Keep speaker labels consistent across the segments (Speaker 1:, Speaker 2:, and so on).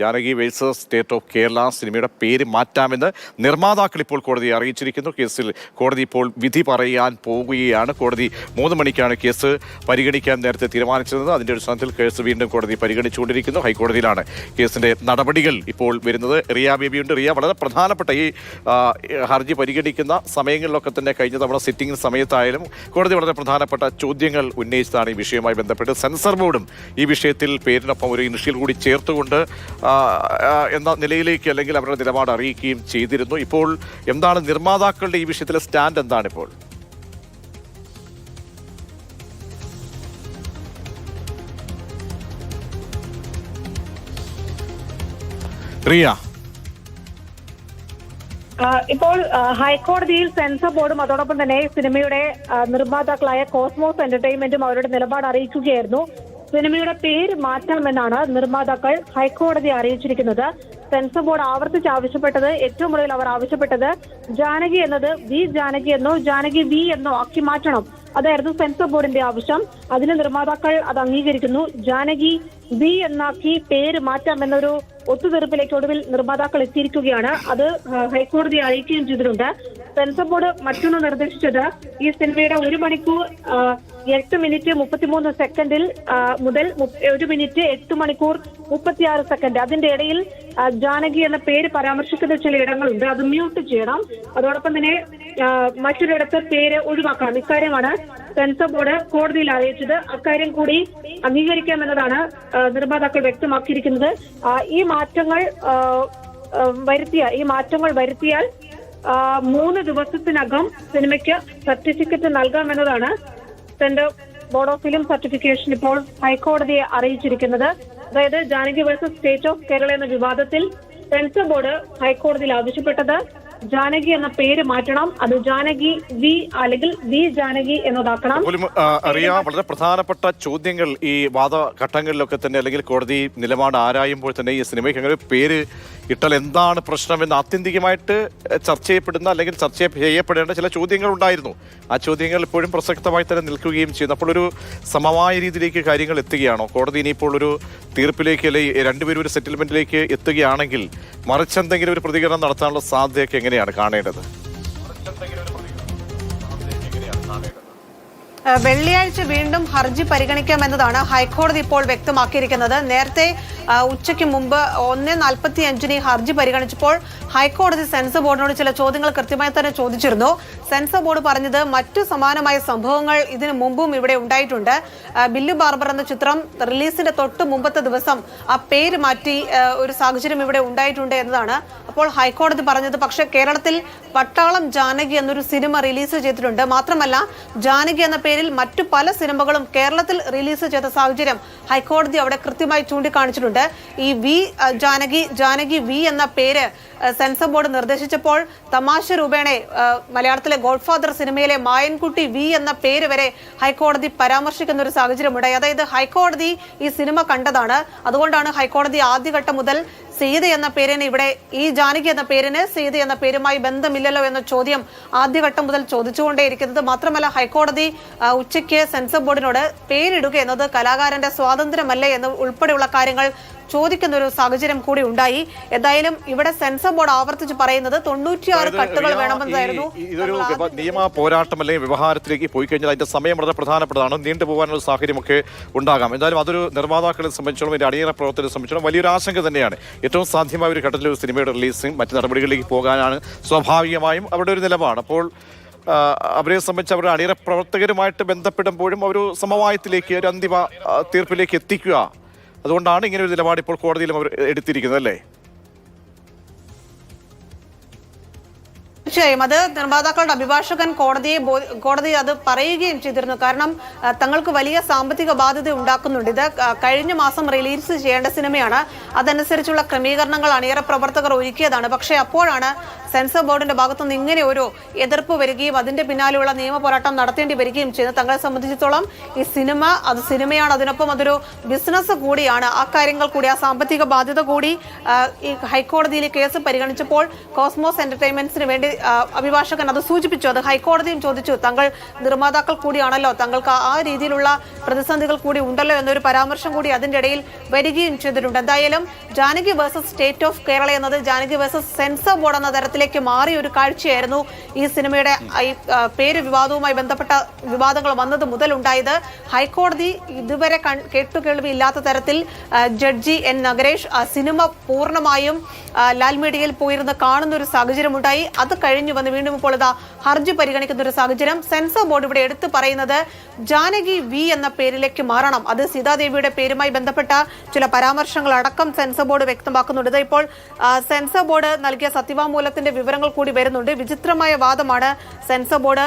Speaker 1: Janaki versus state of Kerala സിനിമയുടെ പേര് മാറ്റാമെന്ന് നിർമ്മാതാക്കൾ ഇപ്പോൾ കോടതിയെ അറിയിച്ചിരിക്കുന്നു. കേസിൽ കോടതി ഇപ്പോൾ വിധി പറയാൻ പോവുകയാണ്. കോടതി മൂന്ന് മണിക്കാണ് കേസ് പരിഗണിക്കാൻ നേരത്തെ തീരുമാനിച്ചിരുന്നത്. അതിന്റെ അടിസ്ഥാനത്തിൽ കേസ് വീണ്ടും കോടതി പരിഗണിച്ചുകൊണ്ടിരിക്കുന്നു. ഹൈക്കോടതിയിലാണ് കേസിന്റെ നടപടികൾ ഇപ്പോൾ വരുന്നത്. റിയ ബേബിയുണ്ട്. റിയ വളരെ പ്രധാനപ്പെട്ട ഈ ഹർജി പരിഗണിക്കുന്ന സമയങ്ങളിലൊക്കെ തന്നെ കഴിഞ്ഞ തവണ സിറ്റിംഗ് സമയത്തായാലും കോടതി വളരെ പ്രധാനപ്പെട്ട ചോദ്യങ്ങൾ ഉന്നയിച്ചതാണ് ഈ വിഷയവുമായി ബന്ധപ്പെട്ട്. സെൻസർ ബോർഡും ഈ വിഷയത്തിൽ പേരിനൊപ്പം ഒരു ഇനിഷ്യൽ കൂടി ചേർത്തുകൊണ്ട് എന്ന നിലയിലേക്ക് അല്ലെങ്കിൽ അവരുടെ നിലപാട് അറിയിക്കുകയും ചെയ്തിരുന്നു. ഇപ്പോൾ എന്താണ് നിർമ്മാതാക്കളുടെ ഈ വിഷയത്തിലെ സ്റ്റാൻഡ് എന്താണ് ഇപ്പോൾ
Speaker 2: ആ, ഇപ്പോൾ ഹൈക്കോടതിയിൽ സെൻസർ ബോർഡും അതോടൊപ്പം തന്നെ സിനിമയുടെ നിർമ്മാതാക്കളായ കോസ്മോസ് എന്റർടൈൻമെന്റും അവരുടെ നിലപാട് അറിയിക്കുകയായിരുന്നു. സിനിമയുടെ പേര് മാറ്റാമെന്നാണ് നിർമ്മാതാക്കൾ ഹൈക്കോടതിയെ അറിയിച്ചിരിക്കുന്നത്. സെൻസർ ബോർഡ് ആവർത്തിച്ച് ആവശ്യപ്പെട്ടത് ഏറ്റവും കൂടുതൽ അവർ ആവശ്യപ്പെട്ടത് ജാനകി എന്നത് വി ജാനകി എന്നോ ജാനകി വി എന്നോ ആക്കി മാറ്റണം. അതായിരുന്നു സെൻസർ ബോർഡിന്റെ ആവശ്യം. അതിന് നിർമ്മാതാക്കൾ അത് അംഗീകരിക്കുന്നു. ജാനകി വി എന്നാക്കി പേര് മാറ്റാമെന്നൊരു ഒത്തുതീർപ്പിലേക്ക് ഒടുവിൽ നിർമ്മാതാക്കൾ എത്തിയിരിക്കുകയാണ്. അത് ഹൈക്കോടതിയെ അറിയിക്കുകയും ചെയ്തിട്ടുണ്ട്. സെൻസർ ബോർഡ് മറ്റൊന്ന് നിർദ്ദേശിച്ചത് ഈ സിനിമയുടെ ഒരു മണിക്കൂർ എട്ട് മിനിറ്റ് മുപ്പത്തിമൂന്ന് സെക്കൻഡിൽ മുതൽ ഒരു മിനിറ്റ് എട്ട് മണിക്കൂർ മുപ്പത്തിയാറ് സെക്കൻഡ്. അതിന്റെ ഇടയിൽ ജാനകി എന്ന പേര് പരാമർശിക്കുന്ന ചില ഇടങ്ങളുണ്ട്. അത് മ്യൂട്ട് ചെയ്യണം. അതോടൊപ്പം തന്നെ മറ്റൊരിടത്ത് പേര് ഒഴിവാക്കണം. ഇക്കാര്യമാണ് സെൻസർ ബോർഡ് കോടതിയിൽ അറിയിച്ചത്. അക്കാര്യം കൂടി അംഗീകരിക്കാമെന്നതാണ് നിർമ്മാതാക്കൾ വ്യക്തമാക്കിയിരിക്കുന്നത്. ഈ മാറ്റങ്ങൾ വരുത്തിയ ഈ മാറ്റങ്ങൾ വരുത്തിയാൽ മൂന്ന് ദിവസത്തിനകം സിനിമയ്ക്ക് certificate നൽകാമെന്നതാണ് centre board of film certification ഇപ്പോൾ ഹൈക്കോടതിയെ അറിയിച്ചിരിക്കുന്നത്. അതായത് Janaki versus state of Kerala എന്ന വിവാദത്തിൽ സെൻസർ ബോർഡ് ഹൈക്കോടതിയിൽ ആവശ്യപ്പെട്ടത് ജാനകി എന്ന പേര് മാറ്റണം. അത് ജാനകി വി അല്ലെങ്കിൽ വി ജാനകി എന്നതാക്കണം.
Speaker 1: അറിയാം. വളരെ പ്രധാനപ്പെട്ട ചോദ്യങ്ങൾ ഈ വാദഘട്ടങ്ങളിലൊക്കെ തന്നെ അല്ലെങ്കിൽ കോടതി നിലപാട് ആരായുമ്പോൾ തന്നെ ഈ സിനിമയ്ക്ക് അങ്ങനെ പേര് ഇട്ടാൽ എന്താണ് പ്രശ്നമെന്ന് ആത്യന്തികമായിട്ട് ചർച്ച ചെയ്യപ്പെടുന്ന അല്ലെങ്കിൽ ചർച്ച ചെയ്യപ്പെടേണ്ട ചില ചോദ്യങ്ങൾ ഉണ്ടായിരുന്നു ആ ചോദ്യങ്ങൾ ഇപ്പോഴും പ്രസക്തമായി തന്നെ നിൽക്കുകയും ചെയ്യുന്നു. അപ്പോൾ ഒരു സമമായ രീതിയിലേക്ക് കാര്യങ്ങൾ എത്തുകയാണോ? കോടതി ഇനിയിപ്പോൾ ഒരു തീർപ്പിലേക്ക് അല്ലെങ്കിൽ രണ്ടുപേരും ഒരു സെറ്റിൽമെന്റിലേക്ക് എത്തുകയാണെങ്കിൽ മറിച്ചെന്തെങ്കിലും ഒരു പ്രതികരണം നടത്താനുള്ള സാധ്യതയൊക്കെ എങ്ങനെയാണ് കാണേണ്ടത്?
Speaker 3: വെള്ളിയാഴ്ച വീണ്ടും ഹർജി പരിഗണിക്കാമെന്നതാണ് ഹൈക്കോടതി ഇപ്പോൾ വ്യക്തമാക്കിയിരിക്കുന്നത്. നേരത്തെ ഉച്ചയ്ക്ക് മുമ്പ് ഒന്ന് നാൽപ്പത്തി അഞ്ചിന് ഹർജി പരിഗണിച്ചപ്പോൾ ഹൈക്കോടതി സെൻസർ ബോർഡിനോട് ചില ചോദ്യങ്ങൾ കൃത്യമായി തന്നെ ചോദിച്ചിരുന്നു. സെൻസർ ബോർഡ് പറഞ്ഞത് മറ്റു സമാനമായ സംഭവങ്ങൾ ഇതിനു മുമ്പും ഇവിടെ ഉണ്ടായിട്ടുണ്ട്. ബില്ലു ബാർബർ എന്ന ചിത്രം റിലീസിന്റെ തൊട്ട് മുമ്പത്തെ ദിവസം ആ പേര് മാറ്റി ഒരു സാഹചര്യം ഇവിടെ ഉണ്ടായിട്ടുണ്ട് എന്നതാണ്. അപ്പോൾ ഹൈക്കോടതി പറഞ്ഞത് പക്ഷേ കേരളത്തിൽ പട്ടാളം ജാനകി എന്നൊരു സിനിമ റിലീസ് ചെയ്തിട്ടുണ്ട്. മാത്രമല്ല ജാനകി എന്ന പേരിൽ മറ്റു പല സിനിമകളും കേരളത്തിൽ റിലീസ് ചെയ്ത സാഹചര്യം ഹൈക്കോടതി അവിടെ കൃത്യമായി ചൂണ്ടിക്കാണിച്ചിട്ടുണ്ട്. ഈ വി ജാനകി ജാനകി വി എന്ന പേര് സെൻസർ ബോർഡ് നിർദ്ദേശിച്ചപ്പോൾ തമാശ രൂപേണെ മലയാളത്തിലെ മലയാളത്തിലെ ഗോഡ്ഫാദർ സിനിമയിലെ മായൻകുട്ടി വി എന്ന പേര് വരെ ഹൈക്കോടതി പരാമർശിക്കുന്ന ഒരു സാഹചര്യമുണ്ടായി. അതായത് ഹൈക്കോടതി ഈ സിനിമ കണ്ടതാണ്. അതുകൊണ്ടാണ് ഹൈക്കോടതി ആദ്യഘട്ടം മുതൽ സീത എന്ന പേരിന് ഇവിടെ ഈ ജാനകി എന്ന പേരിന് സീത എന്ന പേരുമായി ബന്ധമില്ലല്ലോ എന്ന ചോദ്യം ആദ്യഘട്ടം മുതൽ ചോദിച്ചുകൊണ്ടേയിരിക്കുന്നത്. മാത്രമല്ല ഹൈക്കോടതി ഉച്ചയ്ക്ക് സെൻസർ ബോർഡിനോട് പേരിടുക എന്നത് കലാകാരന്റെ സ്വാതന്ത്ര്യമല്ലേ എന്ന് ഉൾപ്പെടെയുള്ള കാര്യങ്ങൾ ചോദിക്കുന്ന ഒരു സാഹചര്യം കൂടി ഉണ്ടായി. എന്തായാലും ഇവിടെ സെൻസർ ബോർഡ് ആവർത്തിച്ച് പറയുന്നത് തൊണ്ണൂറ്റിയാറ് കട്ടുകൾ
Speaker 1: വേണമെന്നായിരുന്നു. ഇതൊരു നിയമ പോരാട്ടം അല്ലെങ്കിൽ വ്യവഹാരത്തിലേക്ക് പോയി കഴിഞ്ഞാൽ അതിന്റെ സമയം വളരെ പ്രധാനപ്പെട്ടതാണ്. നീണ്ടു പോകാനുള്ള സാഹചര്യമൊക്കെ ഉണ്ടാകാം. എന്തായാലും അതൊരു നിർമ്മാതാക്കളെ സംബന്ധിച്ചോളം ഇതിന്റെ അടിയറ പ്രവർത്തനത്തെ സംബന്ധിച്ചോളം വലിയൊരു ആശങ്ക തന്നെയാണ്. ഏറ്റവും സാധ്യമായ ഒരു ഘട്ടത്തിൽ ഒരു സിനിമയുടെ റിലീസിങ് മറ്റ് നടപടികളിലേക്ക് പോകാനാണ് സ്വാഭാവികമായും അവരുടെ ഒരു നിലപാട്. അപ്പോൾ അവരെ സംബന്ധിച്ച് അവരുടെ അണിയറ പ്രവർത്തകരുമായിട്ട് ബന്ധപ്പെടുമ്പോഴും ഒരു സമവായത്തിലേക്ക് ഒരു അന്തിമ തീർപ്പിലേക്ക് എത്തിക്കുക അതുകൊണ്ടാണ് ഇങ്ങനെ ഒരു നിലപാട് ഇപ്പോൾ കോടതിയിലും അവർ എടുത്തിരിക്കുന്നത് അല്ലേ?
Speaker 3: തീർച്ചയായും. അത് നിർമ്മാതാക്കളുടെ അഭിഭാഷകൻ കോടതിയെ കോടതി അത് പറയുകയും ചെയ്തിരുന്നു. കാരണം തങ്ങൾക്ക് വലിയ സാമ്പത്തിക ബാധ്യത ഉണ്ടാക്കുന്നുണ്ട്. ഇത് കഴിഞ്ഞ മാസം റിലീസ് ചെയ്യേണ്ട സിനിമയാണ്. അതനുസരിച്ചുള്ള ക്രമീകരണങ്ങൾ അണിയറ പ്രവർത്തകർ ഒരുക്കിയതാണ്. പക്ഷേ അപ്പോഴാണ് സെൻസർ ബോർഡിന്റെ ഭാഗത്തുനിന്ന് ഇങ്ങനെ ഒരു എതിർപ്പ് വരികയും അതിന്റെ പിന്നാലെയുള്ള നിയമ പോരാട്ടം നടത്തേണ്ടി വരികയും ചെയ്യുന്നു തങ്ങളെ സംബന്ധിച്ചിടത്തോളം ഈ സിനിമ അത് സിനിമയാണ്. അതിനൊപ്പം അതൊരു ബിസിനസ് കൂടിയാണ്. ആ കാര്യങ്ങൾ കൂടി ആ സാമ്പത്തിക ബാധ്യത കൂടി ഈ ഹൈക്കോടതിയിലെ കേസ് പരിഗണിച്ചപ്പോൾ കോസ്മോസ് എന്റർടൈൻമെന്റ്സിന് വേണ്ടി അഭിഭാഷകൻ അത് സൂചിപ്പിച്ചു. അത് ഹൈക്കോടതിയും ചോദിച്ചു തങ്ങൾ നിർമ്മാതാക്കൾ കൂടിയാണല്ലോ? തങ്ങൾക്ക് ആ രീതിയിലുള്ള പ്രതിസന്ധികൾ കൂടി ഉണ്ടല്ലോ? എന്നൊരു പരാമർശം കൂടി അതിന്റെ ഇടയിൽ വരികയും ചെയ്തിട്ടുണ്ട്. എന്തായാലും Janaki versus state of Kerala എന്നത് ജാനകി വേഴ്സസ് സെൻസർ ബോർഡ് എന്ന തരത്തിലേക്ക് മാറിയ ഒരു കാഴ്ചയായിരുന്നു ഈ സിനിമയുടെ ഈ പേര് വിവാദവുമായി ബന്ധപ്പെട്ട വിവാദങ്ങൾ വന്നത് മുതൽ ഉണ്ടായത് ഹൈക്കോടതി ഇതുവരെ കൺ- കേട്ടുകേൾവിയില്ലാത്ത തരത്തിൽ ജഡ്ജി എൻ നഗരേഷ് സിനിമ പൂർണമായും ലാൽ മീഡിയയിൽ പോയിരുന്ന് കാണുന്ന ഒരു സാഹചര്യം ഉണ്ടായി അത് കഴിഞ്ഞു വന്ന് വീണ്ടും ഇപ്പോൾ ഇതാ ഹർജി പരിഗണിക്കുന്ന ഒരു സാഹചര്യം. സെൻസർ ബോർഡ് ഇവിടെ എടുത്തു പറയുന്നത് ജാനകി വി എന്ന പേരിലേക്ക് മാറണം. അത് സീതാദേവിയുടെ പേരുമായി ബന്ധപ്പെട്ട ചില പരാമർശങ്ങൾ അടക്കം സെൻസർ ബോർഡ് വ്യക്തമാക്കുന്നുണ്ട്. ഇപ്പോൾ സെൻസർ ബോർഡ് നൽകിയ സത്യവാങ്മൂലത്തിന്റെ വിവരങ്ങൾ കൂടി വരുന്നുണ്ട്. വിചിത്രമായ വാദമാണ് സെൻസർ ബോർഡ്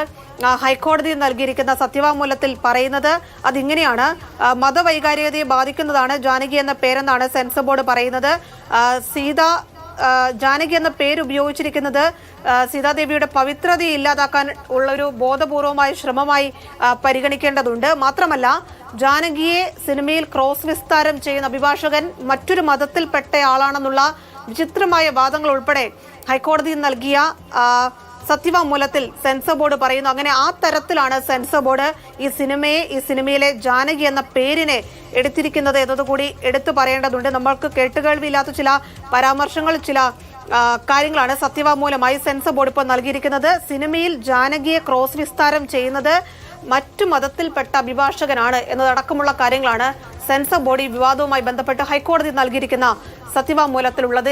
Speaker 3: ഹൈക്കോടതി നൽകിയിരിക്കുന്ന സത്യവാങ്മൂലത്തിൽ പറയുന്നത്. അതിങ്ങനെയാണ് മതവൈകാരികതയെ ബാധിക്കുന്നതാണ് ജാനകി എന്ന പേരെന്നാണ് സെൻസർ ബോർഡ് പറയുന്നത്. സീത ജാനകി എന്ന പേര് ഉപയോഗിച്ചിരിക്കുന്നത് സീതാദേവിയുടെ പവിത്രതയെ ഇല്ലാതാക്കാൻ ഉള്ളൊരു ബോധപൂർവമായ ശ്രമമായി പരിഗണിക്കേണ്ടതുണ്ട്. മാത്രമല്ല ജാനകിയെ സിനിമയിൽ ക്രോസ് വിസ്താരം ചെയ്യുന്ന അഭിഭാഷകൻ മറ്റൊരു മതത്തിൽപ്പെട്ടയാളാണെന്നുള്ള വിചിത്രമായ വാദങ്ങൾ ഉൾപ്പെടെ ഹൈക്കോടതിയിൽ നൽകിയ സത്യവാങ്മൂലത്തിൽ സെൻസർ ബോർഡ് പറയുന്നു. അങ്ങനെ ആ തരത്തിലാണ് സെൻസർ ബോർഡ് ഈ സിനിമയെ ഈ സിനിമയിലെ ജാനകി എന്ന പേരിനെ എടുത്തിരിക്കുന്നത് എന്നതുകൂടി എടുത്തു പറയേണ്ടതുണ്ട്. നമ്മൾക്ക് കേട്ടുകേൾവിയില്ലാത്ത ചില പരാമർശങ്ങൾ ചില കാര്യങ്ങളാണ് സത്യവാങ്മൂലമായി സെൻസർ ബോർഡ് ഇപ്പോൾ നൽകിയിരിക്കുന്നത്. സിനിമയിൽ ജാനകിയെ ക്രോസ് വിസ്താരം ചെയ്യുന്നത് മറ്റു മതത്തിൽപ്പെട്ട അഭിഭാഷകനാണ് എന്നതടക്കമുള്ള കാര്യങ്ങളാണ് സെൻസർ ബോർഡ് ഈ വിവാദവുമായി ബന്ധപ്പെട്ട് ഹൈക്കോടതി നൽകിയിരിക്കുന്ന സത്യവാങ്മൂലത്തിലുള്ളത്.